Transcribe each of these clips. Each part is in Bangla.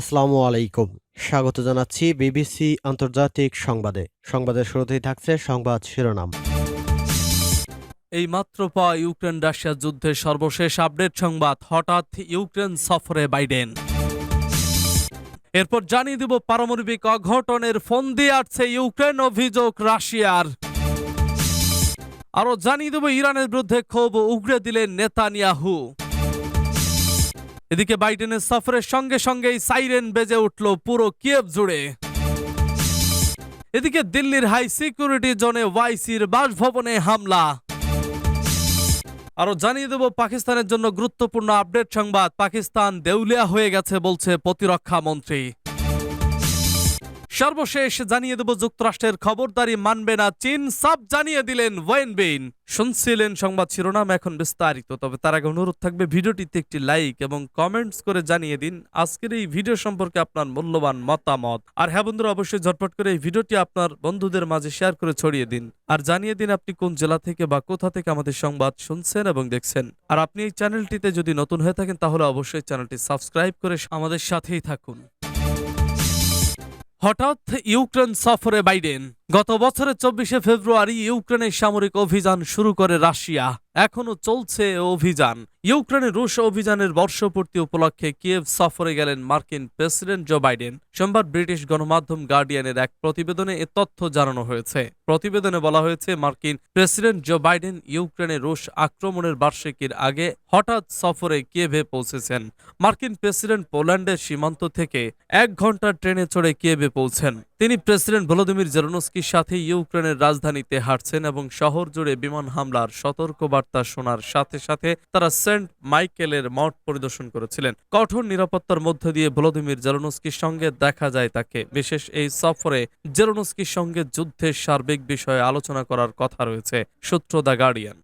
আসসালামু আলাইকুম। স্বাগত জানাচ্ছি বিবিসি আন্তর্জাতিক সংবাদে। সংবাদের শুরুতেই থাকছে সংবাদ শিরোনাম। এই মাত্র পাওয়া ইউক্রেন রাশিয়া যুদ্ধের সর্বশেষ আপডেট সংবাদ, হঠাৎ ইউক্রেন সফরে বাইডেন। এরপর জানিয়ে দিব পারমাণবিক অঘটনের ফোন দিয়ে আসছে ইউক্রেন অভিযোগ রাশিয়ার। আরও জানিয়ে দেব ইরানের বিরুদ্ধে ক্ষোভ উগড়ে দিলেন নেতানিয়াহু। এদিকে বাইডেনের সফরের সঙ্গে সঙ্গেই সাইরেন বেজে উঠল পুরো কিয়েভ জুড়ে। এদিকে দিল্লির হাই সিকিউরিটি জোনে ওয়াইসির বাসভবনে হামলা। আরও জানিয়ে দেব, পাকিস্তানের জন্য গুরুত্বপূর্ণ আপডেট সংবাদ। পাকিস্তান দেউলিয়া হয়ে গেছে বলছে প্রতিরক্ষা মন্ত্রী। সর্বশেষ জানিয়ে দেব যুক্তরাষ্ট্রের খবরদারি মানবে না চীন সব জানিয়ে দিলেন ওয়েন বেইন। শুনছিলেন সংবাদ শিরোনাম এখন বিস্তারিত, তবে তার আগে অনুরোধ থাকবে ভিডিওটিতে একটি লাইক এবং কমেন্টস করে জানিয়ে দিন আজকের এই ভিডিও সম্পর্কে আপনার মূল্যবান মতামত। আর হ্যাঁ বন্ধুরা, অবশ্যই ঝটপট করে এই ভিডিওটি আপনার বন্ধুদের মাঝে শেয়ার করে ছড়িয়ে দিন। আর জানিয়ে দিন আপনি কোন জেলা থেকে বা কোথা থেকে আমাদের সংবাদ শুনছেন এবং দেখছেন। আর আপনি এই চ্যানেলটিতে যদি নতুন হয়ে থাকেন, তাহলে অবশ্যই চ্যানেলটি সাবস্ক্রাইব করে আমাদের সাথেই থাকুন। হঠাৎ ইউক্রেন সফরে বাইডেন। গত বছরের চব্বিশে ফেব্রুয়ারি ইউক্রেনের সামরিক অভিযান শুরু করে রাশিয়া। এখনও চলছে অভিযান। ইউক্রেনের রুশ অভিযানের বর্ষপূর্তি উপলক্ষে কিয়েভ সফরে গেলেন মার্কিন প্রেসিডেন্ট জো বাইডেন। সোমবার ব্রিটিশ গণমাধ্যম গার্ডিয়ানের এক প্রতিবেদনে এ তথ্য জানানো হয়েছে। প্রতিবেদনে বলা হয়েছে, মার্কিন প্রেসিডেন্ট জো বাইডেন ইউক্রেনে রুশ আক্রমণের বার্ষিকীর আগে হঠাৎ সফরে কিয়েভে পৌঁছেছেন। মার্কিন প্রেসিডেন্ট পোল্যান্ডের সীমান্ত থেকে এক ঘণ্টার ট্রেনে চড়ে কিয়েভে পৌঁছেন। তিনি প্রেসিডেন্ট ভলোদিমির জেরনস্কির সাথে ইউক্রেনের রাজধানীতে হাঁটছেন এবং শহর জুড়ে বিমান হামলার সতর্কবার্তা শোনার সাথে সাথে তারা সেন্ট মাইকেলের মঠ পরিদর্শন করেছিলেন। কঠোর নিরাপত্তার মধ্য দিয়ে ভলোদিমির জেরনস্কির সঙ্গে দেখা যায় তাকে। বিশেষ এই সফরে জেরনস্কির সঙ্গে যুদ্ধের সার্বিক বিষয়ে আলোচনা করার কথা রয়েছে, সূত্র দ্য গার্ডিয়ান।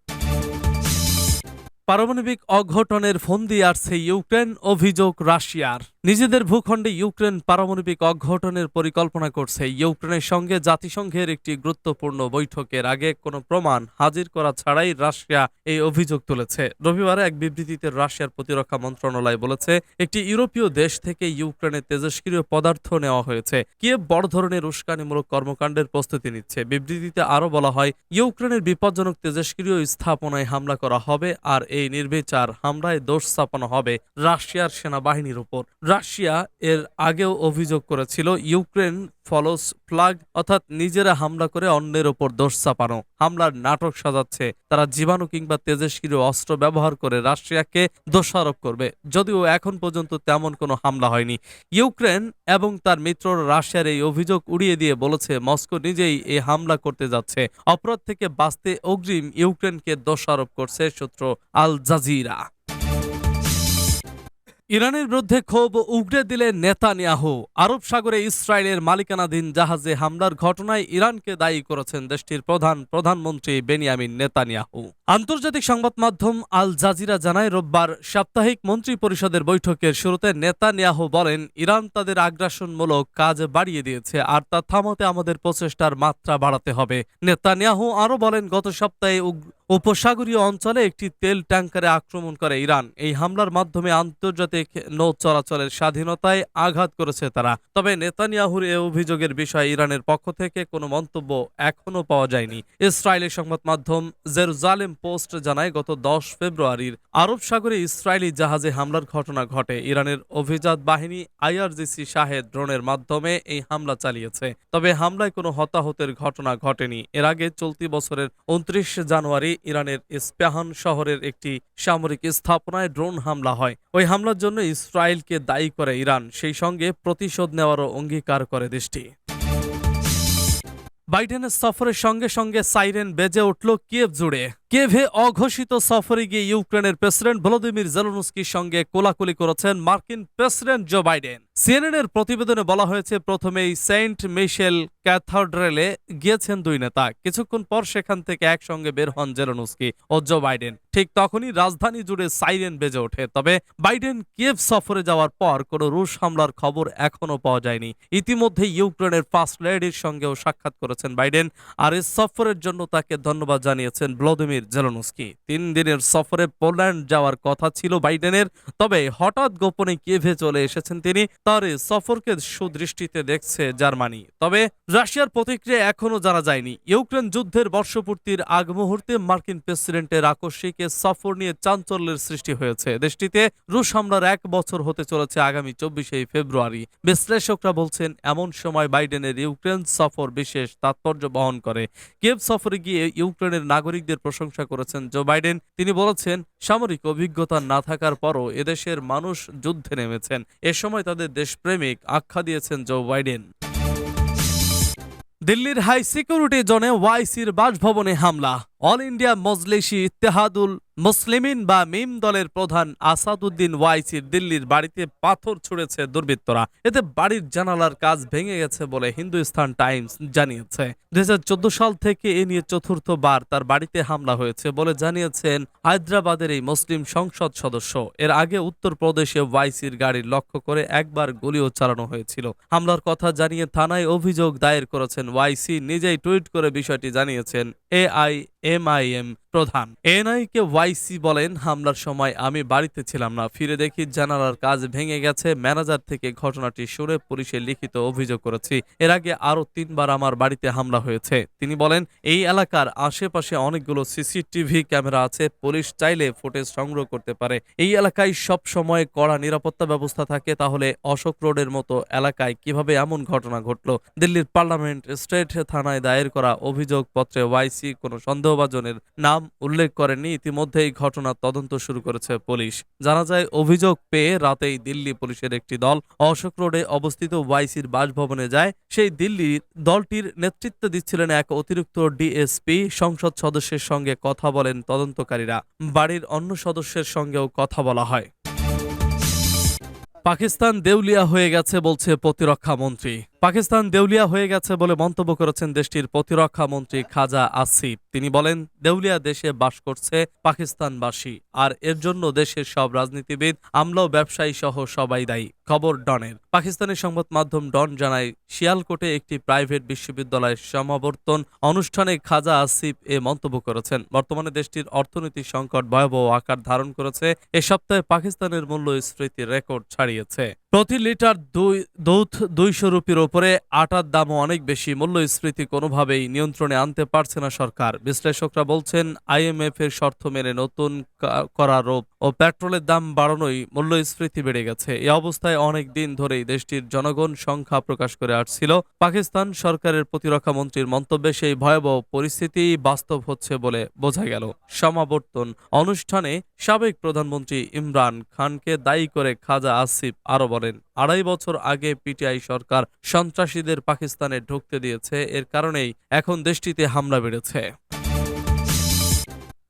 পারমাণবিক অঘটনের ফন্দি আসছে ইউক্রেন, অভিযোগ রাশিয়ার। নিজেদের ভূখণ্ডে ইউক্রেন পারমাণবিক অঘটনের পরিকল্পনা করছে। ইউক্রেনের সঙ্গে জাতিসংঘের একটি গুরুত্বপূর্ণ বৈঠকের আগে কোনো প্রমাণ হাজির করা ছাড়াই রাশিয়া এই অভিযোগ তুলেছে। রবিবারে এক বিবৃতিতে রাশিয়ার প্রতিরক্ষা মন্ত্রণালয় বলেছে, একটি ইউরোপীয় দেশ থেকে ইউক্রেনে তেজস্ক্রিয় পদার্থ নেওয়া হয়েছে। কিয়েভ বড় ধরনের উস্কানিমূলক কর্মকাণ্ডের প্রস্তুতি নিচ্ছে। বিবৃতিতে আরও বলা হয়, ইউক্রেনের বিপজ্জনক তেজস্ক্রিয় স্থাপনায় হামলা করা হবে আর এই নির্বিচার হামলায় দোষ চাপানো হবে রাশিয়ার সেনাবাহিনীর উপর। রাশিয়া এর আগেও অভিযোগ করেছিল, ইউক্রেন ফলস ফ্লাগ অর্থাৎ নিজেরা হামলা করে অন্যের ওপর দোষ চাপানো। হামলার নাটক সাজাচ্ছে। তারা জীবাণু কিংবা তেজস্ক্রিয় অস্ত্র ব্যবহার করে রাশিয়াকে দোষারোপ করবে। যদিও এখন পর্যন্ত তেমন কোনো হামলা হয়নি। ইউক্রেন এবং তার মিত্র রাশিয়ার এই অভিযোগ উড়িয়ে দিয়ে বলেছে, মস্কো নিজেই এই হামলা করতে যাচ্ছে। অপরাধ থেকে বাঁচতে অগ্রিম ইউক্রেনকে দোষারোপ করছে সূত্র আল জাজিরা। ইরানের বিরুদ্ধে ক্ষোভ উগড়ে দিলেন নেতানিয়াহু। আরব সাগরে ইসরায়েলের মালিকানাধীন জাহাজে হামলার ঘটনায় ইরানকে দায়ী করেছেন দেশটির প্রধান প্রধানমন্ত্রী বেনিয়ামিন নেতানিয়াহু। আন্তর্জাতিক সংবাদ মাধ্যম আল জাজিরা জানায়, রোববার সাপ্তাহিক মন্ত্রী পরিষদের বৈঠকের শুরুতে নেতানিয়াহু বলেন, ইরান তাদের আগ্রাসনমূলক কাজ বাড়িয়ে দিয়েছে, আর তা থামাতে আমাদের প্রচেষ্টার মাত্রা বাড়াতে হবে। নেতানিয়াহু আরও বলেন, গত সপ্তাহে উপসাগরীয় অঞ্চলে একটি তেল ট্যাঙ্কারে আক্রমণ করে ইরান। এই হামলার মাধ্যমে আন্তর্জাতিক নৌ চলাচলের স্বাধীনতায় আঘাত করেছে তারা। তবে নেতানিয়াহুর এ অভিযোগের বিষয়ে ইরানের পক্ষ থেকে কোনো মন্তব্য এখনও পাওয়া যায়নি। ইসরায়েলের সংবাদ মাধ্যম জেরুজালেম পোস্ট জানায়, গত দশ ফেব্রুয়ারির আরব সাগরে ইসরায়েলি জাহাজে হামলার ঘটনা ঘটে। ইরানের অভিজাত বাহিনী আইআরজিসি শাহেদ ড্রোনের মাধ্যমে এই হামলা চালিয়েছে। তবে হামলায় কোনো হতাহতের ঘটনা ঘটেনি। এর আগে চলতি বছরের উনত্রিশ জানুয়ারি ইরানের স্পেহান শহরের একটি সামরিক স্থাপনায় ড্রোন হামলা হয়। ওই হামলার জন্য ইসরায়েলকে দায়ী করে ইরান। সেই সঙ্গে প্রতিশোধ নেওয়ারও অঙ্গীকার করে দেশটি। বাইডেনের সফরের সঙ্গে সঙ্গে সাইরেন বেজে উঠল কিয়েভ জুড়ে। কিয়েভে অঘোষিত সফরে গিয়ে ইউক্রেনের প্রেসিডেন্ট ভলোদিমির জেলনস্কির সঙ্গে কোলাকুলি করেছেন মার্কিন প্রেসিডেন্ট জো বাইডেন। সিএনএন এর প্রতিবেদনে বলা হয়েছে, প্রথমেই সেন্ট মিশেল ক্যাথাড্রেলে গিয়েছেন দুই নেতা। কিছুক্ষণ পর সেখান থেকে একসঙ্গে বের হন জেলনস্কি ও জো বাইডেন। ঠিক তখনই রাজধানী জুড়ে সাইরেন বেজে ওঠে। তবে বাইডেন কিয়েভ সফরে যাওয়ার পর কোনো রুশ হামলার খবর এখনও পাওয়া যায়নি। ইতিমধ্যে ইউক্রেনের ফার্স্ট লেডির সঙ্গেও সাক্ষাৎ করেছেন বাইডেন। আর এই সফরের জন্য তাকে ধন্যবাদ জানিয়েছেন ভ্লাদিমির ভ্লাদিমির জেলনস্কি। তিন দিনের সফরে পোল্যান্ড যাওয়ার কথা ছিল বাইডেনের, তবে হঠাৎ গোপনে কিয়েভে চলে এসেছেন তিনি, তার সফরকে সুদৃষ্টিতে দেখছে জার্মানি। তবে রাশিয়ার প্রতিক্রিয়া এখনও জানা যায়নি। ইউক্রেন যুদ্ধের বর্ষপূর্তির আগ মুহূর্তে মার্কিন প্রেসিডেন্টের আকস্মিক সফর নিয়ে চাঞ্চল্যের সৃষ্টি হয়েছে। দেশটিতে রুশ হামলার এক বছর হতে চলেছে আগামী চব্বিশে ফেব্রুয়ারি। বিশ্লেষকরা বলছেন, এমন সময় বাইডেনের ইউক্রেন সফর বিশেষ তাৎপর্য বহন করে। কিয়েভ সফরে গিয়ে ইউক্রেনের নাগরিকদের প্রশংসা করেছেন জো বাইডেন। তিনি বলেছেন, সামরিক অভিজ্ঞতা না থাকার পরও এদেশের মানুষ যুদ্ধে নেমেছেন। এ সময় তাদের দেশপ্রেমিক আখ্যা দিয়েছেন জো বাইডেন। দিল্লির হাই সিকিউরিটি জোনে ওয়াইসির বাসভবনে হামলা। অল ইন্ডিয়া মজলিসি ইত্তেহাদুল মুসলিমিন বা মিম দলের প্রধান আসাদুদ্দিন ওয়াইসির দিল্লির বাড়িতে পাথর ছুড়েছে দুর্বৃত্তরা। এতে বাড়ির জানালার কাজ ভেঙে গেছে বলে হিন্দুস্তান টাইমস জানিয়েছে। দুই সাল থেকে এ নিয়ে চতুর্থবার তার বাড়িতে হামলা হয়েছে বলে জানিয়েছেন হায়দ্রাবাদের এই মুসলিম সংসদ সদস্য। এর আগে উত্তরপ্রদেশে ওয়াইসির গাড়ি লক্ষ্য করে একবার গুলিও চালানো হয়েছিল। হামলার কথা জানিয়ে থানায় অভিযোগ দায়ের করেছেন ওয়াইসি। নিজেই টুইট করে বিষয়টি জানিয়েছেন এআই এমআইএম প্রধান। এনআইকে ওয়াইসি বলেন, হামলার সময় আমি বাড়িতে ছিলাম না। ফিরে দেখি জানালার কাজ ভেঙে গেছে। ম্যানেজার থেকে ঘটনাটি শুনে পুলিশে লিখিত অভিযোগ করেছি। এর আগে আরও তিনবার আমার বাড়িতে হামলা হয়েছে। তিনি বলেন, এই এলাকার আশেপাশে অনেকগুলো সিসিটিভি ক্যামেরা আছে। পুলিশ চাইলে ফুটেজ সংগ্রহ করতে পারে। এই এলাকায় সব সময় কড়া নিরাপত্তা ব্যবস্থা থাকে। তাহলে অশোক রোডের মতো এলাকায় কীভাবে এমন ঘটনা ঘটল? দিল্লির পার্লামেন্ট স্টেট থানায় দায়ের করা অভিযোগপত্রে ওয়াইসি কোনো সন্দেহভাজনের নাম উল্লেখ করেননি। ইতিমধ্যে এই ঘটনার তদন্ত শুরু করেছে পুলিশ। জানা যায়, অভিযোগ পেয়ে রাতেই দিল্লি পুলিশের একটি দল অশোক রোডে অবস্থিত ওয়াইসির বাসভবনে যায়। সেই দিল্লির দলটির নেতৃত্ব দিচ্ছিলেন এক অতিরিক্ত ডিএসপি। সংসদ সদস্যের সঙ্গে কথা বলেন তদন্তকারীরা। বাড়ির অন্য সদস্যের সঙ্গেও কথা বলা হয়। পাকিস্তান দেউলিয়া হয়ে গেছে বলছে প্রতিরক্ষা মন্ত্রী। পাকিস্তান দেউলিয়া হয়ে গেছে বলে মন্তব্য করেছেন দেশটির প্রতিরক্ষা মন্ত্রী খাজা আসিফ। তিনি বলেন, দেউলিয়া দেশে বাস করছে পাকিস্তানবাসী, আর এর জন্য দেশের সব রাজনীতিবিদ, আমলা ব্যবসায়ী সহ সবাই দায়ী, খবর ডনের। পাকিস্তানের সংবাদ মাধ্যম ডন জানায়, শিয়ালকোটে একটি প্রাইভেট বিশ্ববিদ্যালয়ের সমাবর্তন অনুষ্ঠানে খাজা আসিফ এ মন্তব্য করেছেন। বর্তমানে দেশটির অর্থনৈতিক সংকট ভয়াবহ আকার ধারণ করেছে। এ সপ্তাহে পাকিস্তানের মূল্যস্ফীতি রেকর্ড ছাড়িয়েছে। প্রতি লিটার দুই, দুধ দুইশো রুপির ওপরে আটার দামও অনেক বেশি। মূল্যস্ফীতি কোনোভাবেই নিয়ন্ত্রণে আনতে পারছে না সরকার। বিশ্লেষকরা বলছেন আইএমএফ এর শর্ত মেনে নতুন করা রোপ ও পেট্রোলের দাম বাড়ানোই মূল্যস্ফীতি বেড়ে গেছে। এই অবস্থায় অনেক দিন ধরেই দেশটির জনগণ সংখ্যা প্রকাশ করে আসছিল। পাকিস্তান সরকারের প্রতিরক্ষা মন্ত্রীর মন্তব্যে সেই ভয়াবহ পরিস্থিতি বাস্তব হচ্ছে বলে বোঝা গেল। সমাবর্তন অনুষ্ঠানে সাবেক প্রধানমন্ত্রী ইমরান খানকে দায়ী করে খাজা আসিফ আরও বলেন আড়াই বছর আগে পিটিআই সরকার সন্ত্রাসীদের পাকিস্তানে ঢুকতে দিয়েছে, এর কারণেই এখন দেশটিতে হামলা বেড়েছে।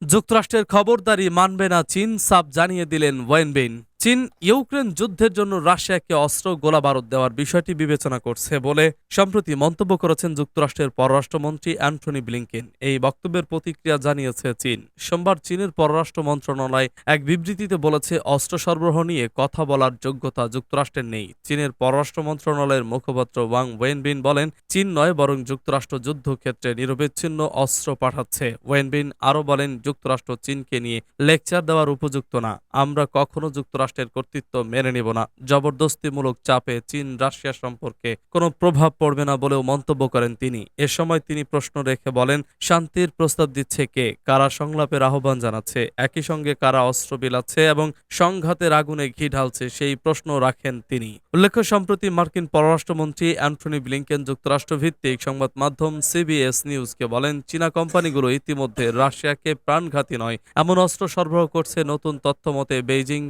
যুক্তরাষ্ট্রের খবরদারি মানবে না চীন সাপ জানিয়ে দিলেন ওয়েনবেইন চীন ইউক্রেন যুদ্ধের জন্য রাশিয়াকে অস্ত্র গোলাবারুদ দেওয়ার বিষয়টি বিবেচনা করছে বলে সম্প্রতি মন্তব্য করেছেন যুক্তরাষ্ট্রের পররাষ্ট্রমন্ত্রী অ্যান্টনি ব্লিংকেন। এই বক্তব্যের প্রতিক্রিয়া জানিয়েছে চীন। সোমবার চীনের পররাষ্ট্র মন্ত্রণালয় এক বিবৃতিতে বলেছে, অস্ত্র সরবরাহ নিয়ে কথা বলার যোগ্যতা যুক্তরাষ্ট্রের নেই। চীনের পররাষ্ট্র মন্ত্রণালয়ের মুখপাত্র ওয়াং ওয়েনবিন বলেন, চীন নয় বরং যুক্তরাষ্ট্র যুদ্ধক্ষেত্রে নিরবিচ্ছিন্ন অস্ত্র পাঠাচ্ছে। ওয়েনবিন আরও বলেন, যুক্তরাষ্ট্র চীনকে নিয়ে লেকচার দেওয়ার উপযুক্ত না। আমরা কখনো যুক্তরাষ্ট্রের কর্তৃত্ব মেনে নেব না। জবরদস্তিমূলক চাপে চীন, রাশিয়া সম্পর্কে কোনো প্রভাব পড়বে না বলেও মন্তব্য করেন তিনি। এ সময় তিনি প্রশ্ন রেখে বলেন, শান্তির প্রস্তাব দিচ্ছে কে? কারা সংলাপের আহ্বান জানাচ্ছে? একই সঙ্গে কারা অস্ত্র বিলাচ্ছে এবং সংঘাতের আগুনে ঘি ঢালছে সেই প্রশ্ন রাখেন তিনি। উল্লেখ্য, সম্প্রতি মার্কিন পররাষ্ট্রমন্ত্রী অ্যান্টনি ব্লিংকেন যুক্তরাষ্ট্র ভিত্তিক সংবাদ মাধ্যম সিবিএস নিউজকে বলেন, চীনা কোম্পানিগুলো ইতিমধ্যে রাশিয়াকে প্রাণঘাতী নয়, এমন অস্ত্র সরবরাহ করছে নতুন তথ্য মতে বেইজিং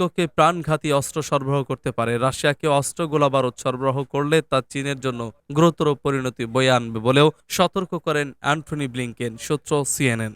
মস্কোকে প্রাণঘাতী অস্ত্র সরবরাহ করতে পারে। রাশিয়াকে অস্ত্র গোলাবারুদ সরবরাহ করলে তা চীনের জন্য গুরুতর পরিণতি বয়ে আনবে বলেও সতর্ক করেন অ্যান্টনি ব্লিংকেন, সূত্র সিএনএন।